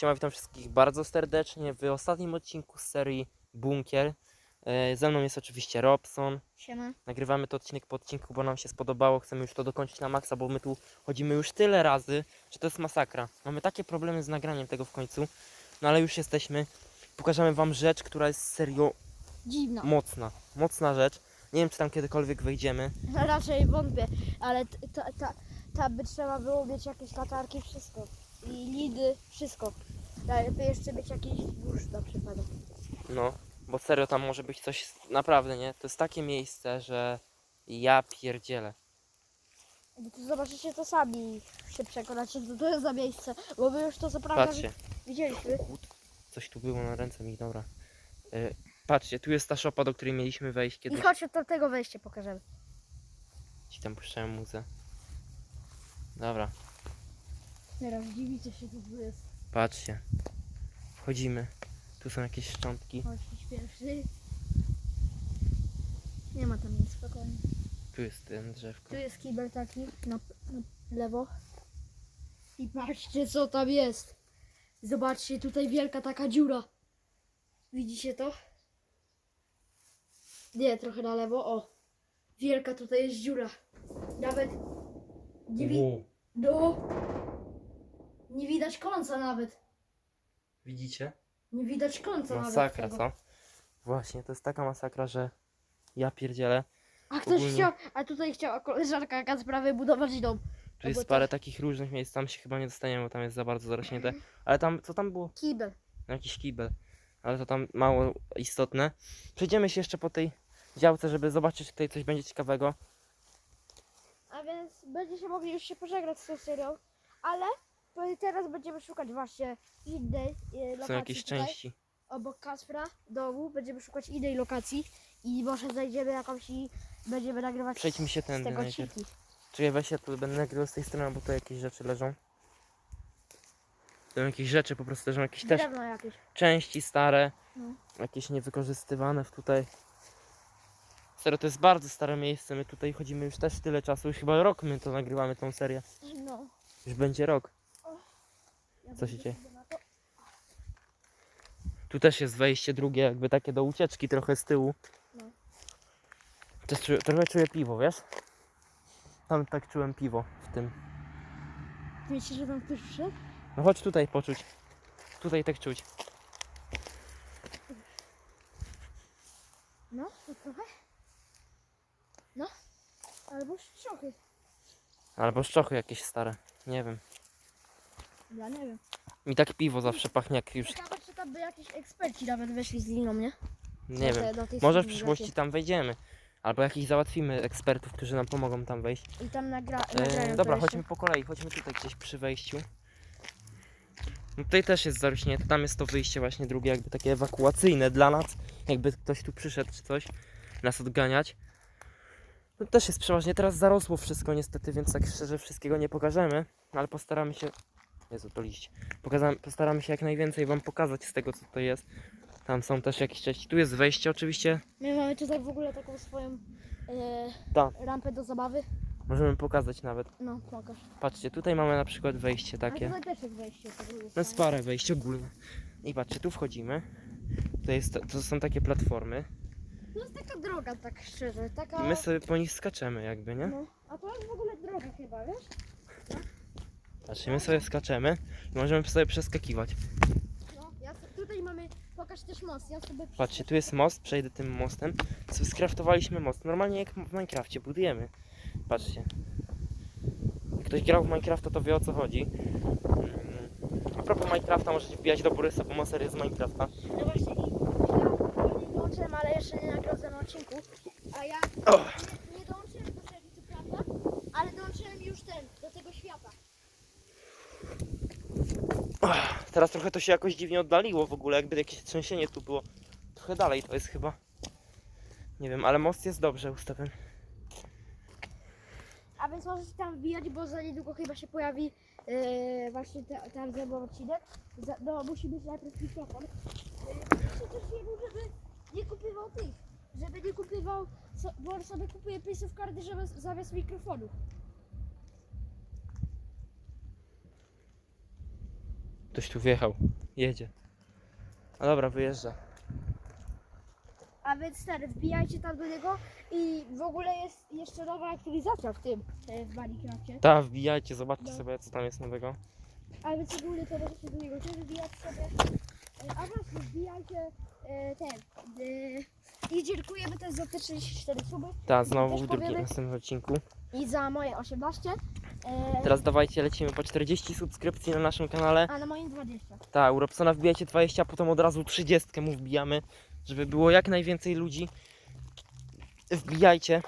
Siema, witam wszystkich bardzo serdecznie w ostatnim odcinku z serii Bunkier. E, Ze mną jest oczywiście Robson. Siema. Nagrywamy to odcinek po odcinku, bo nam się spodobało. Chcemy już to dokończyć na maksa, bo my tu chodzimy już tyle razy, że to jest masakra. Mamy takie problemy z nagraniem tego w końcu, no ale już jesteśmy. Pokażemy wam rzecz, która jest serio Dziwna. mocna. Mocna rzecz. Nie wiem, czy tam kiedykolwiek wejdziemy. Raczej wątpię, ale ta, ta, ta by trzeba było mieć jakieś latarki, wszystko. I lidy, wszystko. Lepiej jeszcze mieć jakiś burz na przypadek. No, bo serio tam może być coś naprawdę, nie? To jest takie miejsce, że ja pierdzielę. No to zobaczycie to sami się przekonacie, co to jest za miejsce, bo my już to co prawda Patrzcie. widzieliśmy. Coś tu było na ręce mi, dobra. Y, patrzcie, tu jest ta szopa, do której mieliśmy wejść I kiedyś. chodź od tamtego wejścia pokażemy. Ci tam puszczałem muzę. Dobra, Teraz dziwicie się, co tu jest. Patrzcie. Wchodzimy. Tu są jakieś szczątki. Pierwszy. Nie ma tam nic, spokojnie. Tu jest ten drzewko. Tu jest kibel taki na, na lewo. I patrzcie co tam jest. Zobaczcie, tutaj wielka taka dziura. Widzicie to? Nie, trochę na lewo. O. Wielka tutaj jest dziura. Nawet nie, wi- Wow. no, nie widać końca nawet. Widzicie? Nie widać końca Masakra, nawet. tego. co? Właśnie, to jest taka masakra, że ja pierdzielę. A ktoś Ogólnie- chciał, a tutaj chciała koleżanka Kacpra wybudować dom. Tu Albo jest parę takich różnych miejsc, tam się chyba nie dostaniemy, bo tam jest za bardzo zarośnięte. Ale tam, co tam było? Kibel. No, Jakiś kibel. Ale to tam mało istotne. Przejdziemy się jeszcze po tej działce, żeby zobaczyć, czy tutaj coś będzie ciekawego. A więc będziecie mogli już się pożegnać z tą serią, ale to teraz będziemy szukać właśnie innej e, lokacji. Są jakieś tutaj, części. Obok Kaspra domu będziemy szukać innej lokacji i może znajdziemy jakąś i będziemy nagrywać Przejdźmy się z tędy tego najpierw. odcinki. Czyli weź ja tu będę nagrywał z tej strony, bo tu jakieś rzeczy leżą. Tam jakieś rzeczy po prostu leżą, jakieś też Drewno jakieś. części stare, No. jakieś niewykorzystywane w tutaj. Serio, to jest bardzo stare miejsce, my tutaj chodzimy już też tyle czasu, już chyba rok my to nagrywamy tą serię. No. Już będzie rok. Co się dzieje? Tu też jest wejście drugie, jakby takie do ucieczki trochę z tyłu. No. Też czuję, trochę czuję piwo, wiesz? Tam tak czułem piwo w tym. Myślisz, że tam ktoś wszedł? No chodź tutaj poczuć. Tutaj tak czuć. No, to trochę. No. Albo szczochy. Albo szczochy jakieś stare. Nie wiem. Ja nie wiem. Mi tak piwo zawsze pachnie jak już. Ciekawe, czy tam by jakiś eksperci nawet weszli z liną, nie? Nie wiem. te- do tej Może w przyszłości tam wejdziemy. Albo jakichś załatwimy ekspertów, którzy nam pomogą tam wejść. I tam nagra, E, nagrają dobra, to chodźmy po kolei. Chodźmy tutaj gdzieś przy wejściu. No tutaj też jest zarośnięte. Tam jest to wyjście właśnie drugie, jakby takie ewakuacyjne dla nas. Jakby ktoś tu przyszedł czy coś. Nas odganiać. No też jest przeważnie. Teraz zarosło wszystko niestety, więc tak szczerze wszystkiego nie pokażemy. Ale postaramy się... Jezu, to liść. Pokazam, postaramy się jak najwięcej wam pokazać z tego, co to jest. Tam są też jakieś części. Tu jest wejście oczywiście. My mamy tutaj w ogóle taką swoją e, Tak. rampę do zabawy. Możemy pokazać nawet. No, pokaż. Patrzcie, tutaj mamy na przykład wejście A takie. tutaj też jest wejście. No jest parę wejść ogólnie. I patrzcie, tu wchodzimy. To, jest, to są takie platformy. To jest taka droga, tak szczerze. Taka... I my sobie po nich skaczemy jakby, nie? No, a to jest w ogóle droga chyba, wiesz? Patrzcie, my sobie skaczemy i możemy sobie przeskakiwać. No, ja tutaj mamy, pokaż też most, ja sobie... Patrzcie, tu jest most, przejdę tym mostem. Sobie skraftowaliśmy most. Normalnie jak w Minecrafcie, budujemy. Patrzcie. Jak ktoś grał w Minecrafta, to wie o co chodzi. Mm. A propos Minecrafta, możecie wbijać do Borysa, bo ma serię z Minecrafta. No właśnie i ja nie dołączyłem, ale jeszcze nie nagrał ze mną odcinku. A ja! nie, nie dołączyłem do serii, co prawda, ale dołączyłem już ten, do tego świata. Teraz trochę to się jakoś dziwnie oddaliło w ogóle, jakby jakieś trzęsienie tu było. Trochę dalej to jest chyba. Nie wiem, ale most jest dobrze ustawiony. A więc możecie tam wbijać, bo za niedługo chyba się pojawi yy, właśnie te, ten ze mną odcinek. Za, no, musi być najpierw mikrofon. Yy, piszcie też jemu, żeby nie kupywał tych, żeby nie kupywał, so, bo on sobie kupuje pisów karty, żeby zamiast mikrofonu. Ktoś tu wjechał. Jedzie. A dobra, wyjeżdża. A więc stary, wbijajcie tam do niego i w ogóle jest jeszcze nowa aktualizacja w tym, e, w Minecrafcie. Ta, wbijajcie, zobaczcie No. sobie co tam jest nowego. A więc ogólnie to możecie do niego też wbijać sobie. E, A właśnie, wbijajcie e, ten. E, I dziękujemy też za te 34 suby Ta, znowu Też w drugim powiemy? następnym odcinku. i za moje 18. E, Teraz dawajcie, lecimy po 40 subskrypcji na naszym kanale. a na moim 20. Tak, u Robsona wbijajcie 20, a potem od razu 30 mu wbijamy, żeby było jak najwięcej ludzi. Wbijajcie,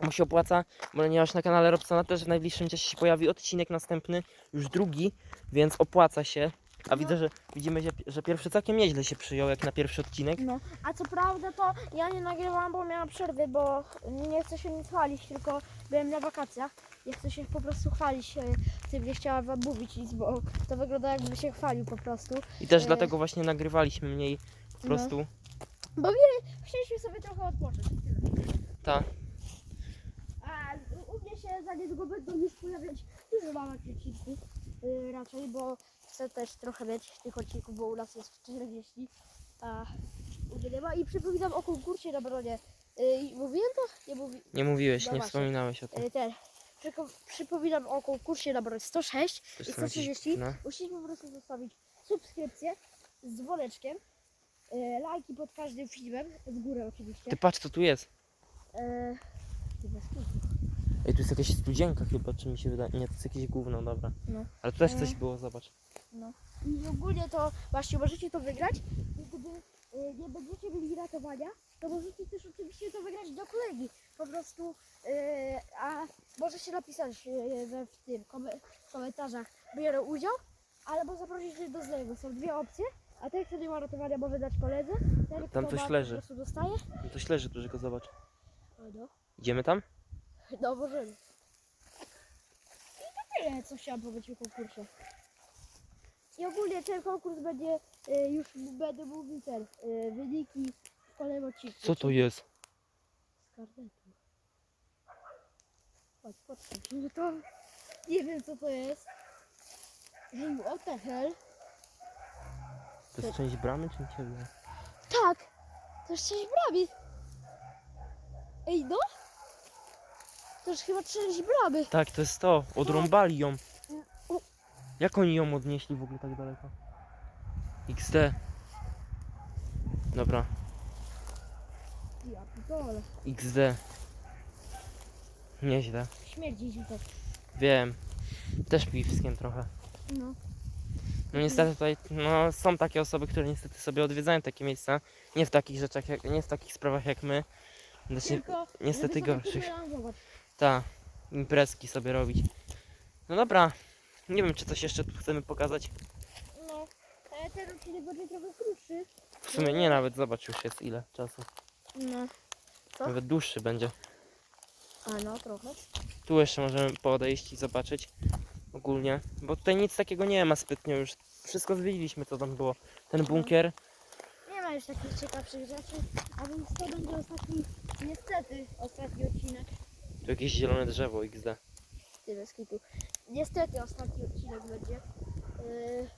bo się opłaca, ponieważ na kanale Robsona też w najbliższym czasie się pojawi odcinek następny, już drugi, więc opłaca się. A No. widzę, że widzimy, że, że pierwszy całkiem nieźle się przyjął jak na pierwszy odcinek. No, a co prawda to ja nie nagrywałam, bo miałam przerwy, bo nie chcę się nic chwalić, tylko byłem na wakacjach. Nie chcę się po prostu chwalić e, tym, nie chciałam wam mówić nic, bo to wygląda jakby się chwalił po prostu. I też E. dlatego właśnie nagrywaliśmy mniej po No. prostu. Bo wie, chcieliśmy sobie trochę odpocząć. i tyle. Ta. A u mnie się za niedługo będą już pojawiać dużo małych odcinków y, raczej, bo chcę też trochę mieć tych odcinków, bo u nas jest 40, a u mnie nie ma. I przypominam o konkursie na bronie. Y, mówiłem to? Nie mówi, Nie mówiłeś, No nie właśnie. wspominałeś o tym. y, ten. Przyko- przypominam o konkursie na broń 106 Też i są jakieś- 130. no. Musicie po prostu zostawić subskrypcję z dzwoneczkiem, y, lajki pod każdym filmem, w górę oczywiście. Ty patrz co tu jest. Y, ty bez kitu. Ej, tu jest jakaś studzienka chyba, czy mi się wydaje. Nie, to jest jakieś gówno, dobra. No. Ale tu też coś było, zobacz. No. I ogólnie to właśnie możecie to wygrać. I gdy y, nie będziecie mieli ratowania, to możecie też oczywiście to wygrać do kolegi. Po prostu, y, a możecie napisać y, we w tym w komentarzach biorę udział, albo zaprosić mnie do znajomych. Są dwie opcje. A ten, kto nie ma ratowania, może dać koledze. Ten, Tam kto coś ma, leży. po prostu dostaje. No to leży dużego, zobacz. O, no. Idziemy tam? No możemy. I to tyle, co chciałam powiedzieć o konkursie. I ogólnie ten konkurs będzie, y, już będę mówił ten, y, wyniki w kolejnym odcinku. Co to jest? Z karnetu. Chodź, patrzcie. No to nie wiem co to jest. Ej, what the hell? To jest część bramy, czy nie ciebie? Tak! To jest część bramy. Ej, no? To jest chyba część bramy. Tak, to jest to. Odrąbali ją. Jak oni ją odnieśli w ogóle tak daleko? XD. Dobra, Ja pitole. XD. Nieźle. Śmierdzi mi to. Wiem. Też piwskiem trochę. No. No niestety tutaj, no są takie osoby, które niestety sobie odwiedzają takie miejsca. Nie w takich rzeczach, jak, nie w takich sprawach jak my. Znaczy, Tylko, niestety gorszych. pomelanżować. Ta, imprezki sobie robić. No dobra, nie wiem czy coś jeszcze tu chcemy pokazać. No, ale ten odcinek będzie trochę krótszy. W sumie nie nawet, zobacz już jest ile czasu. No. Co? Nawet dłuższy będzie. A no, trochę. Tu jeszcze możemy podejść i zobaczyć ogólnie. Bo tutaj nic takiego nie ma zbytnio już. Wszystko zwiedziliśmy co tam było. Ten bunkier. Nie ma już takich ciekawszych rzeczy, a więc to będzie ostatni, niestety, ostatni odcinek. Tu jakieś zielone drzewo XD. Ty bez kitu. Niestety ostatni odcinek będzie. Yy,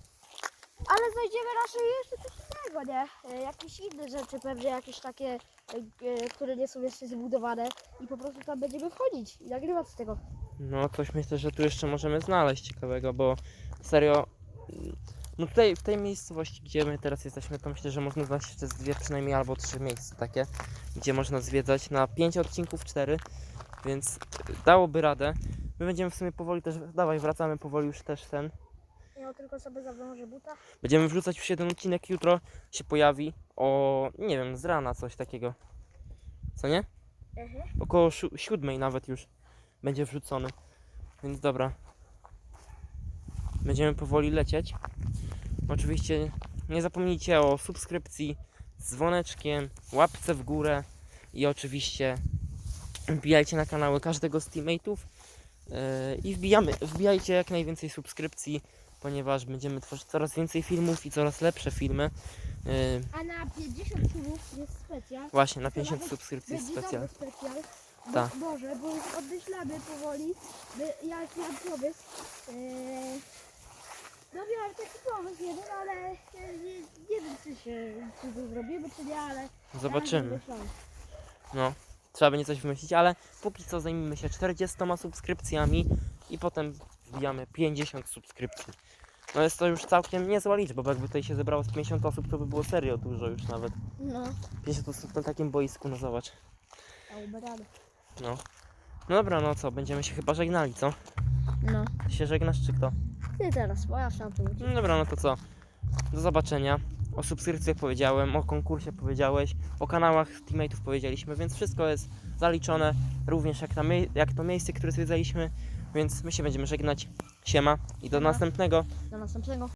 ale znajdziemy raczej jeszcze coś innego, nie? Yy, jakieś inne rzeczy, pewnie jakieś takie, yy, które nie są jeszcze zbudowane i po prostu tam będziemy wchodzić i nagrywać z tego. No coś myślę, że tu jeszcze możemy znaleźć ciekawego, bo serio. No tutaj w tej miejscowości, gdzie my teraz jesteśmy, to myślę, że można znaleźć jeszcze dwie przynajmniej albo trzy miejsca takie, gdzie można zwiedzać na pięć odcinków, cztery, więc dałoby radę. My będziemy w sumie powoli też, dawaj wracamy powoli już też ten. Ja tylko sobie zawiążę buta. Będziemy wrzucać już jeden odcinek, jutro się pojawi o, nie wiem, z rana coś takiego. Co nie? Mhm. Około siu- siódmej nawet już będzie wrzucony. Więc dobra. Będziemy powoli lecieć. Oczywiście nie zapomnijcie o subskrypcji, dzwoneczkiem, łapce w górę i oczywiście wbijajcie na kanały każdego z teammateów i wbijamy, wbijajcie jak najwięcej subskrypcji, ponieważ będziemy tworzyć coraz więcej filmów i coraz lepsze filmy. Yy, A na 50 czubów jest specjal. właśnie na To 50 nawet subskrypcji jest specjal. specjal. Tak. Może, bo już odmyślamy powoli. Jaki mam pomysł. Eee, no miałem taki pomysł jeden, ale e, nie, nie wiem czy się czy to zrobimy, czy nie, ale... Zobaczymy. Ja. No, trzeba będzie coś wymyślić, ale póki co zajmijmy się 40 subskrypcjami i potem wbijamy 50 subskrypcji. No jest to już całkiem niezła liczba, bo jakby tutaj się zebrało z 50 osób, to by było serio dużo już nawet. No, 50 osób na takim boisku, no zobacz. dałby radę. No. No dobra, no co, będziemy się chyba żegnali, co? No. Ty się żegnasz czy kto? Ty teraz, bo ja sam tu No dobra, no to co? Do zobaczenia. O subskrypcjach powiedziałem, o konkursie powiedziałeś, o kanałach teammateów powiedzieliśmy, więc wszystko jest zaliczone, również jak, mie- jak to miejsce, które zwiedzaliśmy, więc my się będziemy żegnać. Siema i do następnego. Do następnego.